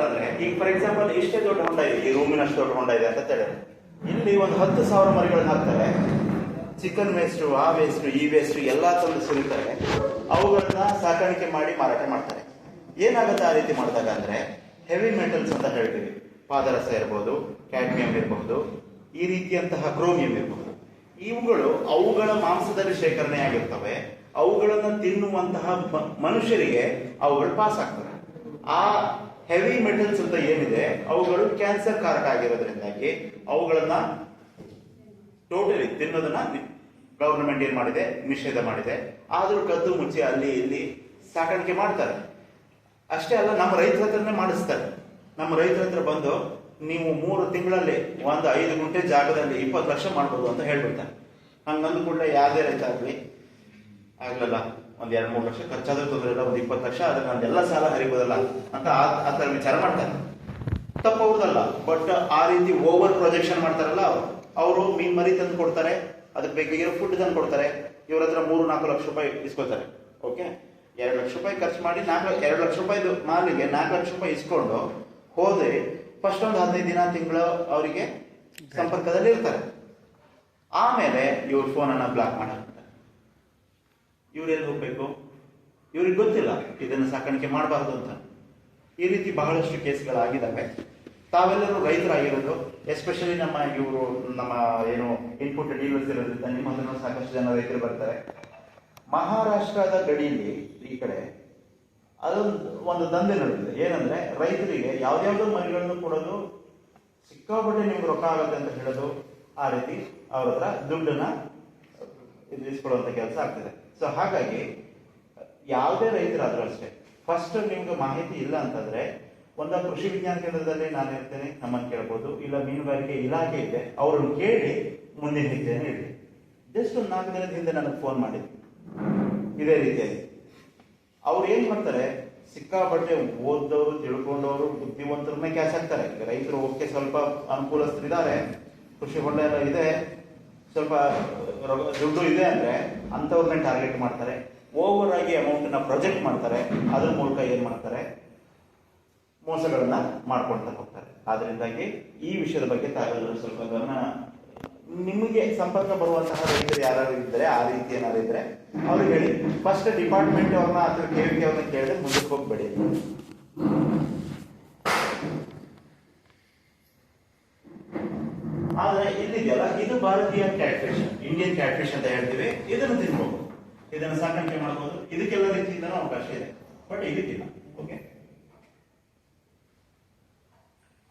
ಮಾಡ್ತಾರೆ ಈಗ for example ಇಷ್ಟೇ ದೊಡ್ಡ ಹೊಂಡ ಇದೆ, ಈ ರೂಮಿನಷ್ಟು ದೊಡ್ಡ ಹೊಂಡ ಇದೆ ಅಂತ ಹೇಳಿದ್ರೆ ಇಲ್ಲಿ ಒಂದು ಹತ್ತು ಸಾವಿರ ಮರಿಗಳನ್ನ ಹಾಕ್ತಾರೆ. ಚಿಕನ್ ವೇಸ್ಟು ಆ ವೇಸ್ಟು ಈ ವೇಸ್ಟು ಎಲ್ಲ ತಂದು ಸುರಿತಾರೆ ಅವುಗಳನ್ನ ಸಾಕಾಣಿಕೆ ಮಾಡಿ ಮಾರಾಟ ಮಾಡ್ತಾರೆ. ಏನಾಗುತ್ತೆ ಆ ರೀತಿ ಮಾಡಿದಾಗ ಅಂದ್ರೆ ಹೆವಿ ಮೆಟಲ್ಸ್ ಅಂತ ಹೇಳ್ತೀವಿ. ಪಾದರಸ ಇರಬಹುದು ಕ್ಯಾಡ್ಮಿಯಂ ಇರಬಹುದು ಈ ರೀತಿಯಂತಹ ಕ್ರೋಮಿಯಂ ಇರಬಹುದು ಇವುಗಳು ಅವುಗಳ ಮಾಂಸದಲ್ಲಿ ಶೇಖರಣೆ ಆಗಿರ್ತವೆ. ಅವುಗಳನ್ನು ತಿನ್ನುವಂತಹ ಮನುಷ್ಯರಿಗೆ ಅವುಗಳು ಪಾಸ್ ಆಗ್ತವೆ. ಆ ಹೆವಿ ಮೆಟಲ್ಸ್ ಅಂತ ಏನಿದೆ, ಅವುಗಳು ಕ್ಯಾನ್ಸರ್ ಕಾರಕ ಆಗಿರೋದ್ರಿಂದಾಗಿ ಅವುಗಳನ್ನ ಟೋಟಲಿ ತಿನ್ನೋದನ್ನ ಗವರ್ನಮೆಂಟ್ ಏನ್ ಮಾಡಿದೆ, ನಿಷೇಧ ಮಾಡಿದೆ. ಆದ್ರೂ ಕದ್ದು ಮುಚ್ಚಿ ಅಲ್ಲಿ ಇಲ್ಲಿ ಸಾಕಾಣಿಕೆ ಮಾಡ್ತಾರೆ. ಅಷ್ಟೇ ಅಲ್ಲ, ನಮ್ಮ ರೈತರ ಹತ್ರನೇ ಮಾಡಿಸ್ತಾರೆ. ನಮ್ಮ ರೈತರ ಹತ್ರ ಬಂದು ನೀವು ಮೂರು ತಿಂಗಳಲ್ಲಿ ಒಂದು ಐದು ಗುಂಟೆ ಜಾಗದಲ್ಲಿ ಇಪ್ಪತ್ತು ಲಕ್ಷ ಮಾಡ್ಬೋದು ಅಂತ ಹೇಳ್ಬಿಡ್ತಾರೆ. ಹಂಗಂದು ಕೂಡಲೇ ಯಾವುದೇ ರೈತ ಆಗಲಿ, ಆಗ್ಲಲ್ಲ. ಒಂದ್ ಎರಡ್ ಮೂರು ಲಕ್ಷ ಖರ್ಚಾದ್ರೂ ತೊಂದರೆ ಇಲ್ಲ, ಒಂದು ಇಪ್ಪತ್ತು ಲಕ್ಷ, ಅದನ್ನ ಎಲ್ಲ ಸಾಲ ಹರಿಬೋದಲ್ಲ ಅಂತ ಆ- ಥರ ವಿಚಾರ ಮಾಡ್ತಾರೆ. ತಪ್ಪು ಅವ್ರದಲ್ಲ ಬಟ್ ಆ ರೀತಿ ಓವರ್ ಪ್ರೊಜೆಕ್ಷನ್ ಮಾಡ್ತಾರಲ್ಲ ಅವರು. ಮೀನ್ ಮರಿ ತಂದು ಕೊಡ್ತಾರೆ, ಅದಕ್ಕೆ ಬೇಕಾಗಿರೋ ಫುಡ್ ತಂದು ಕೊಡ್ತಾರೆ. ಇವ್ರ ಹತ್ರ ಮೂರು ನಾಲ್ಕು ಲಕ್ಷ ರೂಪಾಯಿ ಇಸ್ಕೊತಾರೆ ಓಕೆ ಎರಡು ಲಕ್ಷ ರೂಪಾಯಿ ಖರ್ಚು ಮಾಡಿ ನಾಲ್ಕು ಎರಡು ಲಕ್ಷ ರೂಪಾಯಿದು ಮಾಲಿಗೆ ನಾಲ್ಕು ಲಕ್ಷ ರೂಪಾಯಿ ಇಸ್ಕೊಂಡು ಹೋದ್ರೆ ಫಸ್ಟ್ ಒಂದು ಹದಿನೈದು ದಿನ, ತಿಂಗಳು ಅವರಿಗೆ ಸಂಪರ್ಕದಲ್ಲಿ ಇರ್ತಾರೆ ಆಮೇಲೆ ಇವ್ರ ಫೋನನ್ನು ಬ್ಲಾಕ್ ಮಾಡ್ತಾರೆ ಇವ್ರು ಹೋಗಬೇಕು ಇವ್ರಿಗೆ ಗೊತ್ತಿಲ್ಲ ಇದನ್ನು ಸಾಕಾಣಿಕೆ ಮಾಡಬಾರ್ದು ಅಂತ. ಈ ರೀತಿ ಬಹಳಷ್ಟು ಕೇಸ್ಗಳಾಗಿದ್ದಾವೆ. ತಾವೆಲ್ಲರೂ ರೈತರಾಗಿರೋದು, ಎಸ್ಪೆಷಲಿ ನಮ್ಮ ಇವರು, ನಮ್ಮ ಏನು ಇನ್ಪುಟ್ ಡೀಲರ್ಸ್ ಇರೋದ್ರಿಂದ ನಿಮ್ಮ ಹತ್ರ ಸಾಕಷ್ಟು ಜನ ರೈತರು ಬರ್ತಾರೆ. ಮಹಾರಾಷ್ಟ್ರದ ಗಡಿಯಲ್ಲಿ ಈ ಕಡೆ ಅದೊಂದು, ಒಂದು ದಂಧೆ ನಡೆದಿದೆ. ಏನಂದ್ರೆ ರೈತರಿಗೆ ಯಾವ್ದಾವುದೋ ಮನೆಗಳನ್ನು ಕೊಡೋದು, ಸಿಕ್ಕಾಪಟ್ಟೆ ನಿಮ್ಗೆ ರೊಕ್ಕ ಆಗುತ್ತೆ ಅಂತ ಹೇಳೋದು ಆ ರೀತಿ ಅವ್ರ ಹತ್ರ ದುಡ್ಡನ್ನ ಇದು ಇಸ್ಕೊಳ್ಳುವಂತ ಕೆಲಸ ಆಗ್ತದೆ. ಸೊ ಹಾಗಾಗಿ, ಯಾವುದೇ ರೈತರಾದ್ರೂ ಅಷ್ಟೇ ಫಸ್ಟ್ ನಿಮ್ಗೆ ಮಾಹಿತಿ ಇಲ್ಲ ಅಂತಂದ್ರೆ, ಒಂದ ಕೃಷಿ ವಿಜ್ಞಾನ ಕೇಂದ್ರದಲ್ಲಿ ನಾನು ಇರ್ತೇನೆ, ನಮ್ಮನ್ನು ಕೇಳ್ಬೋದು, ಇಲ್ಲ ಮೀನುಗಾರಿಕೆ ಇಲಾಖೆ ಇದೆ, ಅವ್ರನ್ನ ಕೇಳಿ ಮುಂದಿನ ಹೆಜ್ಜೆಯನ್ನು ಹೇಳಿ. ಜಸ್ಟ್ ಒಂದು ನಾಲ್ಕು ದಿನದ ಹಿಂದೆ ನನಗೆ ಫೋನ್ ಮಾಡಿದ್ರು. ಇದೇ ರೀತಿಯಲ್ಲಿ. ಅವ್ರು ಏನ್ ಮಾಡ್ತಾರೆ, ಸಿಕ್ಕಾಪಟ್ಟೆ ಓದ್ದವರು, ತಿಳ್ಕೊಂಡವರು, ಬುದ್ಧಿವಂತರನ್ನೇ ಕ್ಯಾಚ್ ಈಗ ರೈತರು ಓಕೆ ಸ್ವಲ್ಪ ಅನುಕೂಲಸ್ಥರಿದ್ದಾರೆ, ಕೃಷಿ ಹೊಂಡ ಎಲ್ಲ ಇದೆ ಸ್ವಲ್ಪ ದುಡ್ಡು ಇದೆ ಅಂದರೆ ಅಂಥವ್ರನ್ನ ಟಾರ್ಗೆಟ್ ಮಾಡ್ತಾರೆ. ಓವರ್ ಆಗಿ ಅಮೌಂಟ್ನ ಪ್ರೊಜೆಕ್ಟ್ ಮಾಡ್ತಾರೆ. ಅದ್ರ ಮೂಲಕ ಏನು ಮಾಡ್ತಾರೆ? ಮೋಸಗಳನ್ನು ಮಾಡ್ಕೊಳ್ತಾ ಹೋಗ್ತಾರೆ. ಆದ್ದರಿಂದಾಗಿ ಈ ವಿಷಯದ ಬಗ್ಗೆ ತಾವೆಲ್ಲರೂ ಸ್ವಲ್ಪ ಗಮನ ನಿಮಗೆ ಸಂಪರ್ಕ ಬರುವಂತಹ ರೈತರು ಯಾರು ಇದ್ದಾರೆ, ಆ ರೀತಿ ಏನಾದ್ರು ಇದ್ದರೆ ಅವ್ರಿಗೆ ಹೇಳಿ. ಫಸ್ಟ್ ಡಿಪಾರ್ಟ್ಮೆಂಟ್ ಅವ್ರನ್ನ ಅಥವಾ ಕೆ ಅವ್ರನ್ನ ಕೇಳಿದ್ರೆ ಮುಂದಕ್ಕೆ ಹೋಗ್ಬೇಡಿ ಆದ್ರೆ ಇಲ್ಲಿದೆಯಲ್ಲ, ಇದು ಭಾರತೀಯ catfish Indian catfish ಅಂತ ಹೇಳ್ತೀವಿ. ಇದನ್ನು ತಿನ್ಬಹುದು ಇದನ್ನು ಸಾಕಾಣಿಕೆ ಮಾಡಬಹುದು ಇದಕ್ಕೆಲ್ಲ ರೀತಿಯಿಂದ ಅವಕಾಶ ಇದೆ. ಬಟ್ ಇದಕ್ಕಿಲ್ಲ. ಓಕೆ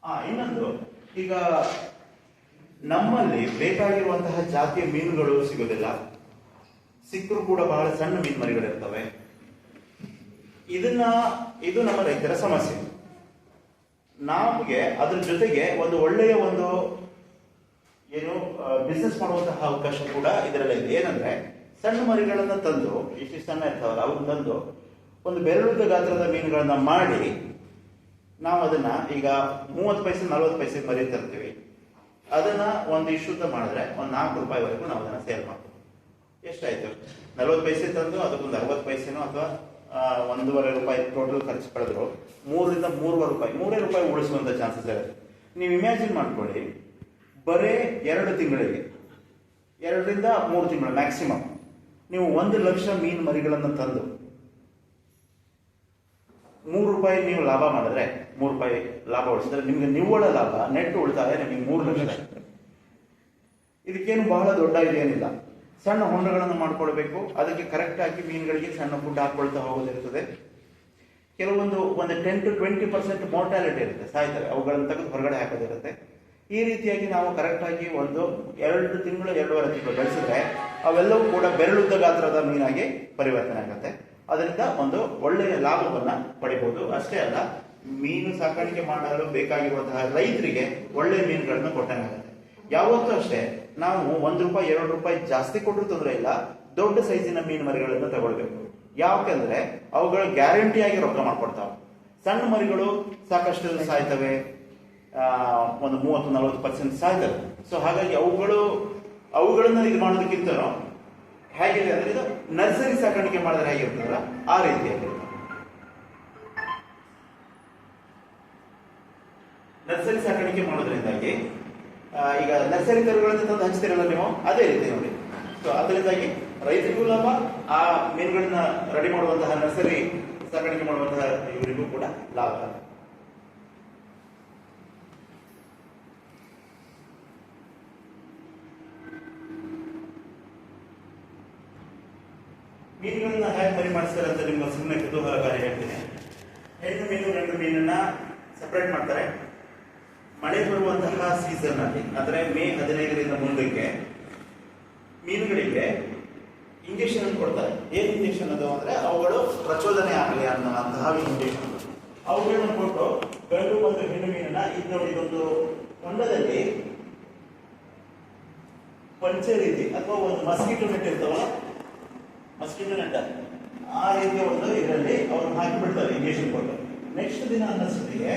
ಆ, ಇನ್ನೊಂದು. ಈಗ ನಮ್ಮಲ್ಲಿ ಬೇಕಾಗಿರುವಂತಹ ಜಾತಿಯ ಮೀನುಗಳು ಸಿಗೋದಿಲ್ಲ. ಸಿಕ್ಕರು ಕೂಡ ಬಹಳ ಸಣ್ಣ ಮೀನು ಮರಿಗಳಿರ್ತವೆ. ಇದನ್ನ, ಇದು ನಮ್ಮ ರೈತರ ಸಮಸ್ಯೆ. ನಮಗೆ ಅದ್ರ ಜೊತೆಗೆ ಒಂದು ಒಳ್ಳೆಯ ಒಂದು ಏನು ಬಿಸ್ನೆಸ್ ಮಾಡುವಂತಹ ಅವಕಾಶ ಕೂಡ ಇದರಲ್ಲಿ ಇದೆ. ಏನಂದ್ರೆ, ಸಣ್ಣ ಮರಿಗಳನ್ನು ತಂದು, ಇಷ್ಟು ಸಣ್ಣ ಇರ್ತಾವಲ್ಲ ಅವ್ರನ್ನ ತಂದು, ಒಂದು ಬೆರಳುದ ಗಾತ್ರದ ಮೀನುಗಳನ್ನ ಮಾಡಿ, ನಾವು ಅದನ್ನ ಈಗ ಮೂವತ್ತು ಪೈಸೆ, ನಲ್ವತ್ತು ಪೈಸೆ ಮರಿ ತರ್ತೀವಿ. ಅದನ್ನ ಒಂದು ಇಶುದ್ಧ ಮಾಡಿದ್ರೆ, ಒಂದು ನಾಲ್ಕು ರೂಪಾಯಿವರೆಗೂ ನಾವು ಅದನ್ನ ಸೇಲ್ ಮಾಡ್ತೀವಿ. ಎಷ್ಟಾಯ್ತು? ನಲ್ವತ್ತು ಪೈಸೆ ತಂದು, ಅದಕ್ಕೊಂದು ಅರವತ್ತು ಪೈಸೆನೋ ಅಥವಾ ಒಂದೂವರೆ ರೂಪಾಯಿ ಟೋಟಲ್ ಖರ್ಚು ಪಡೆದ್ರು, ಮೂರರಿಂದ ಮೂರುವರೆ ರೂಪಾಯಿ, ಮೂರೇ ರೂಪಾಯಿ ಉಳಿಸುವಂತ ಚಾನ್ಸಸ್ ಇರುತ್ತೆ. ನೀವು ಇಮ್ಯಾಜಿನ್ ಮಾಡ್ಕೊಳ್ಳಿ ಬರೇ ಎರಡು ತಿಂಗಳಿಗೆ. ಎರಡರಿಂದ ಮೂರು ತಿಂಗಳು ಮ್ಯಾಕ್ಸಿಮಮ್ ನೀವು ಒಂದು ಲಕ್ಷ ಮೀನು ಮರಿಗಳನ್ನು ತಂದು ಮೂರು ರೂಪಾಯಿ ನೀವು ಲಾಭ ಮಾಡಿದ್ರೆ, ಮೂರು ರೂಪಾಯಿ ಲಾಭ ಉಳಿಸಿದ್ರೆ ನಿಮಗೆ ನಿವ್ವಳ ಲಾಭ ನೆಟ್ ಉಳಿತಾಯ ನಿಮಗೆ ಮೂರು ಲಕ್ಷ. ಇದಕ್ಕೇನು ಬಹಳ ದೊಡ್ಡ ಇದೇನಿಲ್ಲ. ಸಣ್ಣ ಹೊಂಡಗಳನ್ನು ಮಾಡ್ಕೊಳ್ಬೇಕು. ಅದಕ್ಕೆ ಕರೆಕ್ಟಾಗಿ ಮೀನುಗಳಿಗೆ ಸಣ್ಣ ಫುಡ್ ಹಾಕ್ಕೊಳ್ತಾ ಹೋಗೋದಿರ್ತದೆ. ಕೆಲವೊಂದು ಒಂದು ten to twenty percent mortality ಇರುತ್ತೆ, ಸಾಯ್ತಾರೆ. ಅವುಗಳನ್ನು ತೆಗೆದು ಹೊರಗಡೆ ಹಾಕೋದಿರುತ್ತೆ. ಈ ರೀತಿಯಾಗಿ ನಾವು ಕರೆಕ್ಟ್ ಆಗಿ ಒಂದು ಎರಡು ತಿಂಗಳು ಎರಡೂವರೆ ತಿಂಗಳು ಬೆಳೆಸಿದ್ರೆ ಅವೆಲ್ಲವೂ ಕೂಡ ಬೆರಳುದ್ದ ಗಾತ್ರದ ಮೀನಾಗಿ ಪರಿವರ್ತನೆ ಆಗುತ್ತೆ. ಅದರಿಂದ ಒಂದು ಒಳ್ಳೆಯ ಲಾಭವನ್ನು ಪಡಿಬಹುದು ಅಷ್ಟೇ ಅಲ್ಲ, ಮೀನು ಸಾಕಾಣಿಕೆ ಮಾಡಲು ಬೇಕಾಗಿರುವಂತಹ ರೈತರಿಗೆ ಒಳ್ಳೆಯ ಮೀನುಗಳನ್ನು ಕೊಟ್ಟಂಗಾಗುತ್ತೆ ಯಾವತ್ತೂ ಅಷ್ಟೇ, ನಾವು ಒಂದು ರೂಪಾಯಿ, ಎರಡು ರೂಪಾಯಿ ಜಾಸ್ತಿ ಕೊಟ್ಟರು ತೊಂದರೆ ಇಲ್ಲ, ದೊಡ್ಡ ಸೈಜಿನ ಮೀನು ಮರಿಗಳನ್ನು ತಗೊಳ್ಬೇಕು. ಯಾಕೆಂದ್ರೆ ಅವುಗಳು ಗ್ಯಾರಂಟಿಯಾಗಿ ರೊಕ್ಕ ಮಾಡ್ಕೊಡ್ತಾವೆ. ಸಣ್ಣ ಮರಿಗಳು ಸಾಕಷ್ಟು ಸಾಯ್ತವೆ. ಒಂದು ಮೂವತ್ತು, ನಲವತ್ತು ಪರ್ಸೆಂಟ್ ಸಾಯ್ತವೆ ಸೊ ಹಾಗಾಗಿ ಅವುಗಳು, ಅವುಗಳನ್ನ ಇದು ಮಾಡೋದಕ್ಕಿಂತ ಹೇಗಿದೆ ಅಂದ್ರೆ ಇದು ನರ್ಸರಿ ಸಾಕಾಣಿಕೆ ಮಾಡಿದ್ರೆ ಹೇಗಿರ್ತದಲ್ಲ ಆ ರೀತಿಯಾಗಿರುತ್ತೆ ಸಾಕಾಣಿಕೆ ಮಾಡೋದ್ರಿಂದಾಗಿ ಈಗ ನರ್ಸರಿ ತರಗಳನ್ನ ತಂದು ಹಂಚ್ತಿರಲ್ಲ ನೀವು? ಅದೇ ರೀತಿ ನೋಡಿ. ಸೊ ಅದರಿಂದಾಗಿ ರೈತರಿಗೂ ಲಾಭ, ಆ ಮೀನುಗಳನ್ನ ರೆಡಿ ಮಾಡುವಂತಹ ನರ್ಸರಿ ಸಾಕಾಣಿಕೆ ಮಾಡುವಂತಹ ಇವರಿಗೂ ಕೂಡ ಲಾಭ. ಮೀನುಗಳನ್ನ ಹೇಗೆ ಮರಿ ಮಾಡಿಸ್ತಾರೆ ಅಂತ ನಿಮ್ಮ ಸುಮ್ಮನೆ ಕುತೂಹಲಕಾರಿ ಹೇಳ್ತೀನಿ. ಹೆಣ್ಣು ಮೀನು, ಗಂಡು ಮೀನನ್ನ ಸಪ್ರೇಟ್ ಮಾಡ್ತಾರೆ. ಮಳೆ ಬರುವಂತಹ ಸೀಸನ್ ಅಲ್ಲಿ, ಅಂದ್ರೆ ಮೇ ಹದಿನೈದರಿಂದ ಮುಂದಕ್ಕೆ ಮೀನುಗಳಿಗೆ ಇಂಜೆಕ್ಷನ್ ಕೊಡ್ತಾರೆ. ಏನ್ ಇಂಜೆಕ್ಷನ್ ಅದು ಅಂದ್ರೆ ಅವುಗಳು ಪ್ರಚೋದನೆ ಆಗಲಿ ಅನ್ನುವಂತಹ ಇಂಜೆಕ್ಷನ್ ಅವುಗಳನ್ನ ಕೊಟ್ಟು ಗಂಡು ಮತ್ತು ಹೆಣ್ಣು ಮೀನನ್ನ ಇದು ಇದೊಂದು ಹೊಂಡದಲ್ಲಿ ಪಂಚೆ ರೀತಿ ಅಥವಾ ಒಂದು ಮಸ್ಕಿಟೋ ನೆಟ್ ಇರ್ತಾವಲ್ಲ ಮಸ್ಕಿಟೋ ನೆಟ್ ಆ ರೀತಿಯ ಒಂದು ಇದರಲ್ಲಿ ಅವ್ರು ಹಾಕಿಬಿಡ್ತಾರೆ ಇಂಜೆಕ್ಷನ್ ಕೊಟ್ಟು. ನೆಕ್ಸ್ಟ್ ದಿನ ಅನ್ನಿಸ್ತಿಗೆ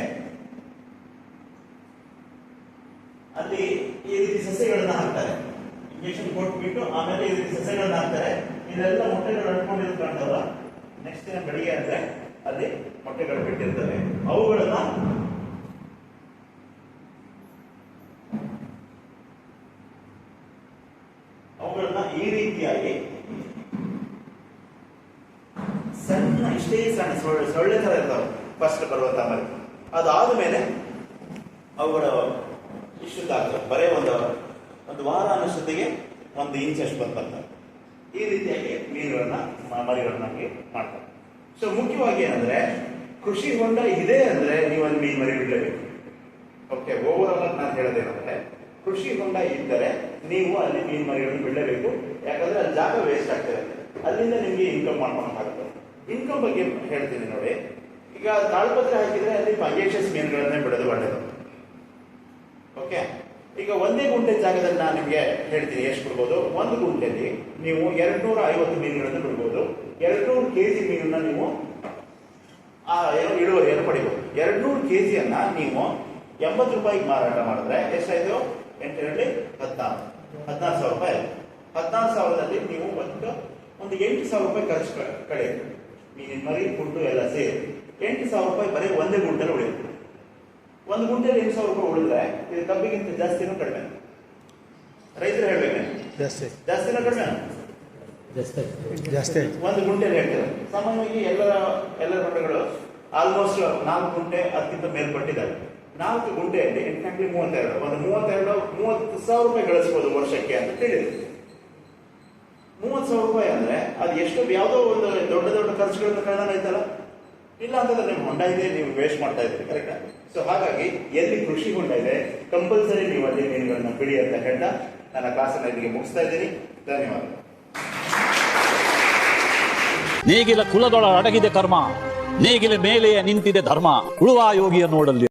ಅಲ್ಲಿ ಈ ರೀತಿ ಸಸ್ಯಗಳನ್ನ ಹಾಕ್ತಾರೆ. ಇಂಜೆಕ್ಷನ್ ಕೊಟ್ಬಿಟ್ಟು ಆಮೇಲೆ ಈ ರೀತಿ ಸಸ್ಯಗಳನ್ನ ಹಾಕ್ತಾರೆ. ಇದೆಲ್ಲ ಮೊಟ್ಟೆಗಳು ಅಡ್ಕೊಂಡಿರೋದು ಕಾಣ್ತಾವ ನೆಕ್ಸ್ಟ್ ದಿನ ಬೆಳಿಗ್ಗೆ ಅಂದ್ರೆ ಅಲ್ಲಿ ಮೊಟ್ಟೆಗಳು ಬಿಟ್ಟಿರ್ತವೆ. ಅವುಗಳನ್ನ ಈ ರೀತಿಯಾಗಿ ಸಣ್ಣ ಇಷ್ಟೇ ಸಣ್ಣ ಸೊಳ್ಳೆ ಸೊಳ್ಳೆ ತರ ಇರ್ತಾವೆ ಫಸ್ಟ್ ಬರುವ ತಾಮರೆ ಅದಾದ ಮೇಲೆ ಅವುಗಳ ಇಷ್ಟುತ್ತಾಗ್ತವೆ ಬರೇ ಒಂದು ಒಂದು ವಾರ ಅನ್ನೋಷ್ಟೊತ್ತಿಗೆ ಒಂದು ಇಂಚ್ ಅಷ್ಟು ಬಂದು ಬರ್ತವೆ ಈ ರೀತಿಯಾಗಿ ಮೀನುಗಳನ್ನ ಮರಿಗಳನ್ನ ಮಾಡ್ತಾರೆ. ಸೊ ಮುಖ್ಯವಾಗಿ ಏನಂದ್ರೆ, ಕೃಷಿ ಹೊಂಡ ಇದೆ ಅಂದ್ರೆ ನೀವು ಅಲ್ಲಿ ಮೀನು ಮರಿ ಬಿಡಲೇಬೇಕು. ಓಕೆ ಓವರ್ ಆಲ್ ನಾನು ಹೇಳೋದೇನಂದ್ರೆ ಕೃಷಿ ಹೊಂಡ ಇದ್ದರೆ ನೀವು ಅಲ್ಲಿ ಮೀನು ಮರಿಗಳನ್ನು ಬಿಡಲೇಬೇಕು. ಯಾಕಂದ್ರೆ ಅಲ್ಲಿ ಜಾಗ ವೇಸ್ಟ್ ಆಗ್ತದೆ ಅಲ್ಲಿಂದ ನಿಮಗೆ ಇನ್ಕಮ್ ಮಾಡ್ಕೊಳಕ್ಕಾಗುತ್ತೆ ಇನ್ಕಮ್ ಬಗ್ಗೆ ಹೇಳ್ತೀನಿ ನೋಡಿ. ಈಗ ತಾಳ್ಪತ್ರೆ ಹಾಕಿದ್ರೆ ಅಲ್ಲಿ ಪಂಜೇಕ್ಷಸ್ ಮೀನುಗಳನ್ನೇ ಬಿಡೋದು ಒಳ್ಳೆಯದು ಓಕೆ ಈಗ ಒಂದೇ ಗುಂಟೆ ಜಾಗದಲ್ಲಿ ನಾನು ನಿಮಗೆ ಹೇಳ್ತೀನಿ ಎಷ್ಟು ಬಿಡ್ಬೋದು? ಒಂದು ಗುಂಟೆಯಲ್ಲಿ ನೀವು ಎರಡ್ನೂರ ಐವತ್ತು ಮೀನುಗಳನ್ನು ಬಿಡ್ಬೋದು. ಎರಡ್ನೂರು ಕೆ ಜಿ ಮೀನನ್ನ ನೀವು, ಆ, ಏನು, ಇಳುವರಿಯನ್ನು ಪಡಿಬೋದು. ಎರಡ್ನೂರು ಕೆ ಜಿಯನ್ನು ನೀವು ಎಂಬತ್ತು ರೂಪಾಯಿಗೆ ಮಾರಾಟ ಮಾಡಿದ್ರೆ ಎಷ್ಟಾಯ್ತು? ಎಂಟರಲ್ಲಿ ಹದಿನಾರು. ಹದಿನಾರು ಸಾವಿರ ರೂಪಾಯಿ ಹದಿನಾರು ಸಾವಿರದಲ್ಲಿ ನೀವು ಒಂದು ಒಂದು ಎಂಟು ಸಾವಿರ ರೂಪಾಯಿ ಖರ್ಚು ಕಳೆಯಿತು. ಮೀನಿನ ಮರಿ ಫುಡ್ಡು ಎಲ್ಲ ಸೇರಿ. ಎಂಟು ಸಾವಿರ ರೂಪಾಯಿ ಬರೀ ಒಂದೇ ಗುಂಟೆಲ್ಲ ಉಳಿಯುತ್ತೆ. ಒಂದು ಗುಂಟೆಲಿ ಎಂಟು ಸಾವಿರ ರೂಪಾಯಿ ಉಳಿದ್ರೆ ಇದು ಕಬ್ಬಿಗಿಂತ ಜಾಸ್ತಿನೂ ಕಡಿಮೆ. ರೈತರು ಹೇಳ್ಬೇಕು? ಜಾಸ್ತಿ. ಜಾಸ್ತಿನೂ ಕಡಿಮೆ ಜಾಸ್ತಿ. ಒಂದು ಗುಂಟೆಲಿ ಹೇಳ್ತಾರೆ ಸಾಮಾನ್ಯವಾಗಿ ಎಲ್ಲ ಎಲ್ಲ ಗುಂಟೆಗಳು ಆಲ್ಮೋಸ್ಟ್ ನಾಲ್ಕು ಗುಂಟೆ ಅದಕ್ಕಿಂತ ಮೇಲ್ಪಟ್ಟಿದ್ದಾರೆ ನಾಲ್ಕು ಗುಂಟೆಯಲ್ಲಿ ಎಂಟು ಮೂವತ್ತೆರಡು. ಒಂದು ಮೂವತ್ತೆರಡು ಮೂವತ್ತು ಸಾವಿರ ರೂಪಾಯಿ ಗಳಿಸ್ಬೋದು ವರ್ಷಕ್ಕೆ ಅಂತ ತಿಳಿದ್ರು ಮೂವತ್ತು ಸಾವಿರ ರೂಪಾಯಿ ಅಂದ್ರೆ ಅದು ಎಷ್ಟು ಯಾವುದೋ ಒಂದು ದೊಡ್ಡ ದೊಡ್ಡ ಖರ್ಚುಗಳನ್ನು ಕಳೆದಾನ ಆಯ್ತಲ್ಲ? ಇಲ್ಲ ಅಂತಂದ್ರೆ ನಿಮ್ಮ ಹೊಂಡ ಇದೆ, ನೀವು ವೇಸ್ಟ್ ಮಾಡ್ತಾ ಇದ್ದೀರಿ ಕರೆಕ್ಟಾ ಸೊ ಹಾಗಾಗಿ ಎಲ್ಲಿ ಕೃಷಿ ಹೊಂಡ ಇದೆ ಕಂಪಲ್ಸರಿ ನೀವು ಅಲ್ಲಿ ಮೀನುಗಳನ್ನ ಬಿಡಿ ಅಂತ ಹೇಳ್ತಾ ನನ್ನ ಕ್ಲಾಸನ್ನ ಇಲ್ಲಿಗೆ ಮುಗಿಸ್ತಾ ಇದ್ದೀನಿ. ಧನ್ಯವಾದ. ನೀಗಿಲ ಕುಲದೊಳ ಅಡಗಿದೆ ಕರ್ಮ, ನೀಗಿಲ ಮೇಲೆಯೇ ನಿಂತಿದೆ ಧರ್ಮ. ಉಳುವ ಯೋಗಿಯ ನೋಡಲ್ಲಿ.